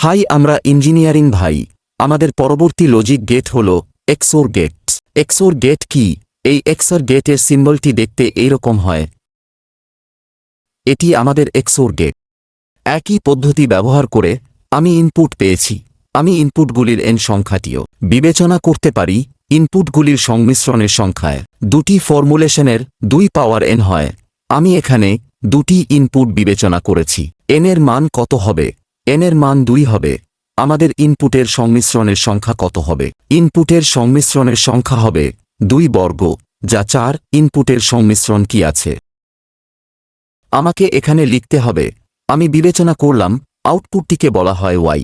High, আমরা engineering ভাই। আমাদের পরবর্তী লজিক গেট হল এক্সোর গেট এক্সোর গেট কি? এই এক্সর গেটের সিম্বলটি দেখতে এইরকম হয়। এটি আমাদের এক্সোর গেট একই পদ্ধতি ব্যবহার করে আমি ইনপুট পেয়েছি। আমি ইনপুটগুলির এন সংখ্যাটিও বিবেচনা করতে পারি ইনপুটগুলির সংমিশ্রণের সংখ্যায়। দুটি ফর্মুলেশনের দুই পাওয়ার এন হয়। আমি এখানে দুটি ইনপুট বিবেচনা করেছি। এনের মান কত হবে? এন এর মান দুই হবে। আমাদের ইনপুটের সংমিশ্রণের সংখ্যা কত হবে? ইনপুটের সংমিশ্রণের সংখ্যা হবে দুই বর্গ, যা চার। ইনপুটের সংমিশ্রণ কি আছে? আমাকে এখানে লিখতে হবে। আমি বিবেচনা করলাম, আউটপুটটিকে বলা হয় ওয়াই।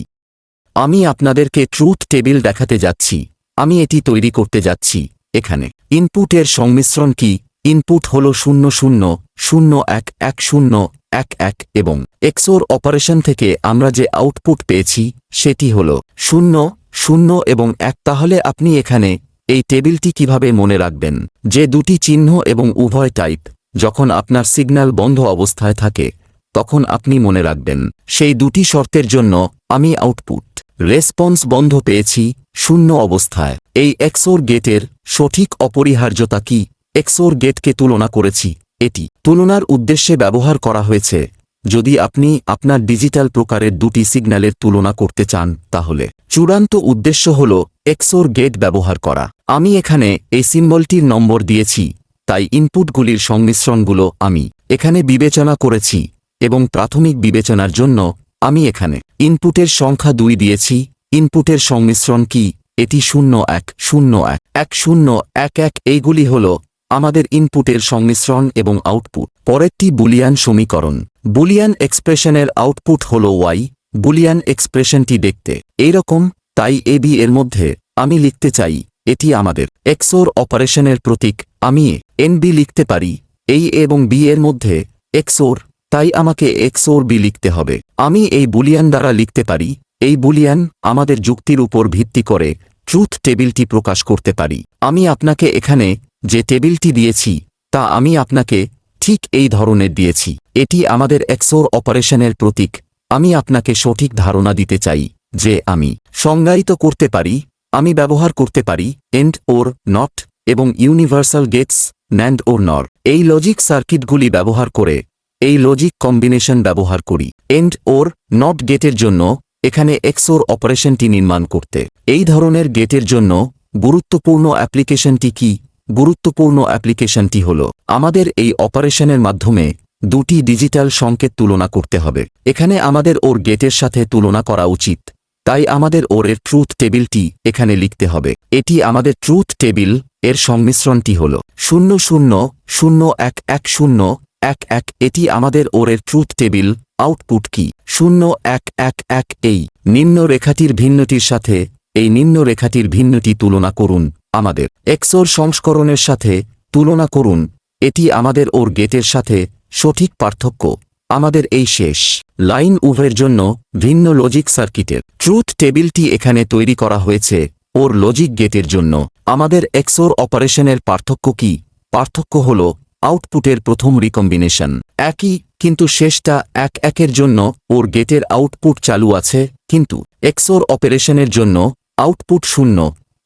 আমি আপনাদেরকে ট্রুথ টেবিল দেখাতে যাচ্ছি। আমি এটি তৈরি করতে যাচ্ছি এখানে। ইনপুটের সংমিশ্রণ কি? ইনপুট হল শূন্য শূন্য শূন্য এক এক শূন্য এক এক এবং এক্সোর অপারেশন থেকে আমরা যে আউটপুট পেয়েছি, সেটি হল শূন্য শূন্য এবং এক। তাহলে আপনি এখানে এই টেবিলটি কীভাবে মনে রাখবেন? যে দুটি চিহ্ন এবং উভয় টাইপ যখন আপনার সিগন্যাল বন্ধ অবস্থায় থাকে, তখন আপনি মনে রাখবেন, সেই দুটি শর্তের জন্য আমি আউটপুট রেসপন্স বন্ধ পেয়েছি, শূন্য অবস্থায়। এই এক্সোর গেটের সঠিক অপরিহার্যতা কি? এক্সোর গেটকে তুলনা করেছি এটি তুলনার উদ্দেশ্যে ব্যবহার করা হয়েছে। যদি আপনি আপনার ডিজিটাল প্রকারের দুটি সিগন্যালের তুলনা করতে চান, তাহলে চূড়ান্ত উদ্দেশ্য হল এক্সোর গেট ব্যবহার করা। আমি এখানে এই সিম্বলটির নম্বর দিয়েছি, তাই ইনপুটগুলির সংমিশ্রণগুলো আমি এখানে বিবেচনা করেছি এবং প্রাথমিক বিবেচনার জন্য আমি এখানে ইনপুটের সংখ্যা দুই দিয়েছি। ইনপুটের সংমিশ্রণ কি? এটি শূন্য এক শূন্য এক এক, শূন্য, এক এক, এইগুলি হল আমাদের ইনপুটের সংমিশ্রণ এবং আউটপুট। পরেরটি বুলিয়ান সমীকরণ। বুলিয়ান এক্সপ্রেশনের আউটপুট হল ওয়াই, বুলিয়ান এক্সপ্রেশনটি দেখতে। এইরকম তাই এ বি এর মধ্যে আমি লিখতে চাই, এটি আমাদের এক্সোর অপারেশনের প্রতীক, আমি এন বি লিখতে পারি, এই এবং বি এর মধ্যে এক্সোর তাই আমাকে এক্সোর বি লিখতে হবে। আমি এই বুলিয়ান দ্বারা লিখতে পারি, এই বুলিয়ান আমাদের যুক্তির উপর ভিত্তি করে, ট্রুথ টেবিলটি প্রকাশ করতে পারি। আমি আপনাকে এখানে যে টেবিলটি দিয়েছি, তা আমি আপনাকে ঠিক এই ধরনের দিয়েছি। এটি আমাদের এক্সোর অপারেশনের প্রতীক। আমি আপনাকে সঠিক ধারণা দিতে চাই যে আমি সংজ্ঞায়িত করতে পারি, আমি ব্যবহার করতে পারি এন্ড ওর নট এবং universal gates nand or nor এই লজিক সার্কিটগুলি ব্যবহার করে, এই লজিক কম্বিনেশন ব্যবহার করি। এন্ড ওর নট গেটের জন্য এখানে এক্সোর অপারেশনটি নির্মাণ করতে। এই ধরনের গেটের জন্য গুরুত্বপূর্ণ অ্যাপ্লিকেশনটি কি? গুরুত্বপূর্ণ অ্যাপ্লিকেশনটি হল, আমাদের এই অপারেশনের মাধ্যমে দুটি ডিজিটাল সংকেত তুলনা করতে হবে। এখানে আমাদের ওর গেটের সাথে তুলনা করা উচিত, তাই আমাদের ওর এর ট্রুথ টেবিলটি এখানে লিখতে হবে। এটি আমাদের ট্রুথ টেবিলের সংমিশ্রণটি হল, শূন্য শূন্য শূন্য এক এক শূন্য এক এক। এটি আমাদের ওরের ট্রুথ টেবিল আউটপুট কি? শূন্য এক এক এক। এই নিম্ন রেখাটির ভিন্নটির সাথে এই নিম্ন রেখাটির ভিন্নটি তুলনা করুন। আমাদের এক্সোর সংস্করণের সাথে তুলনা করুন। এটি আমাদের ওর গেটের সাথে সঠিক পার্থক্য। আমাদের এই শেষ লাইন উভয়ের জন্য ভিন্ন লজিক সার্কিটের ট্রুথ টেবিলটি এখানে তৈরি করা হয়েছে ওর লজিক গেটের জন্য। আমাদের এক্সোর অপারেশনের পার্থক্য কি? পার্থক্য হল আউটপুটের প্রথম রিকম্বিনেশন একই, কিন্তু শেষটা এক একের জন্য ওর গেটের আউটপুট চালু আছে, কিন্তু এক্সোর অপারেশনের জন্য আউটপুট শূন্য।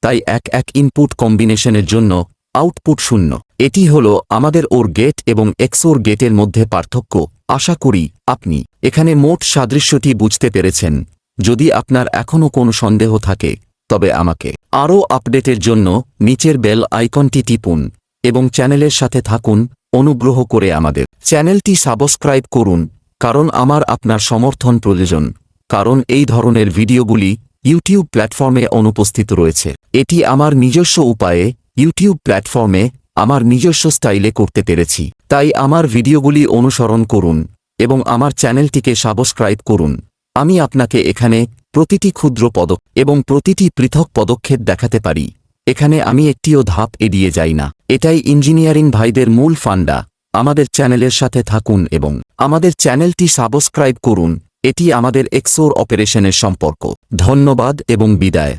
তাই এক এক ইনপুট কম্বিনেশনের জন্য আউটপুট শূন্য। এটি হল আমাদের ওর গেট এবং এক্সোর গেটের মধ্যে পার্থক্য। আশা করি আপনি এখানে মোট সাদৃশ্যটি বুঝতে পেরেছেন। যদি আপনার এখনও কোনো সন্দেহ থাকে, তবে আমাকে আরও আপডেটের জন্য নিচের বেল আইকনটি টিপুন এবং চ্যানেলের সাথে থাকুন। অনুগ্রহ করে আমাদের চ্যানেলটি সাবস্ক্রাইব করুন, কারণ আমার আপনার সমর্থন প্রয়োজন। কারণ এই ধরনের ভিডিওগুলি ইউটিউব প্ল্যাটফর্মে অনুপস্থিত রয়েছে। এটি আমার নিজস্ব উপায়ে ইউটিউব প্ল্যাটফর্মে আমার নিজস্ব স্টাইলে করতে পেরেছি। তাই আমার ভিডিওগুলি অনুসরণ করুন এবং আমার চ্যানেলটিকে সাবস্ক্রাইব করুন। আমি আপনাকে এখানে প্রতিটি ক্ষুদ্র পদক এবং প্রতিটি পৃথক পদক্ষেপ দেখাতে পারি। এখানে আমি একটিও ধাপ এড়িয়ে যাই না। এটাই ইঞ্জিনিয়ারিং ভাইদের মূল ফান্ডা। আমাদের চ্যানেলের সাথে থাকুন এবং আমাদের চ্যানেলটি সাবস্ক্রাইব করুন এটি আমাদের এক্সোর অপারেশনের সম্পর্ক। ধন্যবাদ এবং বিদায়।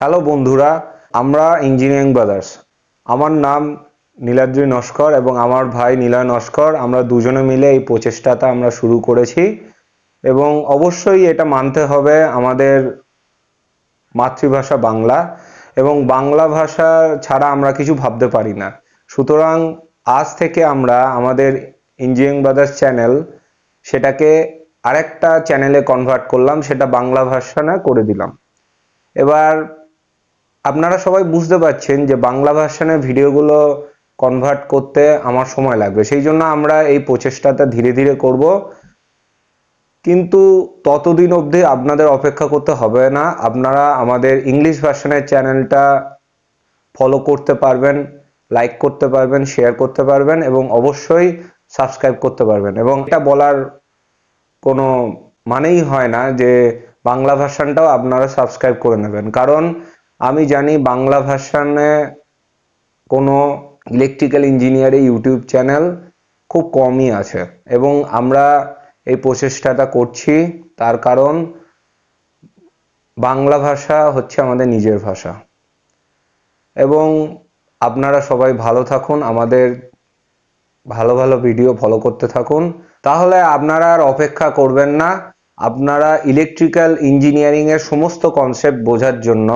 হ্যালো বন্ধুরা, আমরা ইঞ্জিনিয়ারিং ব্রাদার্স আমার নাম নীলাদ্রি নস্কর এবং আমার ভাই নীলয় নস্কর। আমরা দুজনে মিলে এই প্রচেষ্টাটা আমরা শুরু করেছি এবং অবশ্যই এটা মানতে হবে আমাদের মাতৃভাষা বাংলা এবং বাংলা ভাষা ছাড়া আমরা কিছু ভাবতে পারি না। সুতরাং আজ থেকে আমরা আমাদের ইঞ্জিনিয়ারিং ব্রাদার্স চ্যানেল সেটাকে আরেকটা চ্যানেলে কনভার্ট করলাম, সেটা বাংলা ভাষা না করে দিলাম। এবার আপনারা সবাই বুঝতে পারছেন যে বাংলা ভার্সানের ভিডিওগুলো কনভার্ট করতে আমার সময় লাগবে। সেই জন্য আমরা এই প্রচেষ্টাটা ধীরে ধীরে করব। কিন্তু ততদিন অবধি আপনাদের অপেক্ষা করতে হবে না। আপনারা আমাদের ইংলিশ ভার্সানের চ্যানেলটা ফলো করতে পারবেন লাইক করতে পারবেন শেয়ার করতে পারবেন এবং অবশ্যই সাবস্ক্রাইব করতে পারবেন। এবং এটা বলার কোনো মানেই হয় না যে বাংলা ভার্সানটাও আপনারা সাবস্ক্রাইব করে নেবেন। কারণ আমি জানি বাংলা ভার্সানে কোনো ইলেকট্রিক্যাল ইঞ্জিনিয়ারিং ইউটিউব চ্যানেল খুব কমই আছে এবং আমরা এই প্রচেষ্টাটা করছি। তার কারণ বাংলা ভাষা হচ্ছে আমাদের নিজের ভাষা। এবং আপনারা সবাই ভালো থাকুন, আমাদের ভালো ভালো ভিডিও ফলো করতে থাকুন। তাহলে আপনারা আর অপেক্ষা করবেন না, আপনারা ইলেকট্রিক্যাল ইঞ্জিনিয়ারিংয়ের সমস্ত কনসেপ্ট বোঝার জন্য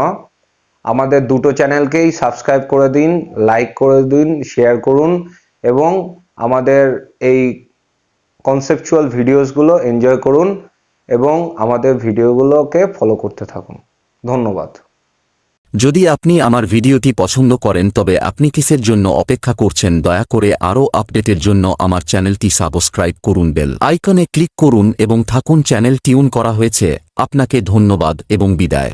আমাদের দুটো চ্যানেলকেই সাবস্ক্রাইব করে দিন, লাইক করে দিন, শেয়ার করুন এবং আমাদের এই কনসেপচুয়াল ভিডিওসগুলো এনজয় করুন এবং আমাদের ভিডিওগুলোকে ফলো করতে থাকুন। ধন্যবাদ। যদি আপনি আমার ভিডিওটি পছন্দ করেন, তবে আপনি কিসের জন্য অপেক্ষা করছেন, দয়া করে আরও আপডেটের জন্য আমার চ্যানেলটি সাবস্ক্রাইব করুন বেল আইকনে ক্লিক করুন এবং থাকুন, চ্যানেল টিউন করা হয়েছে। আপনাকে ধন্যবাদ এবং বিদায়।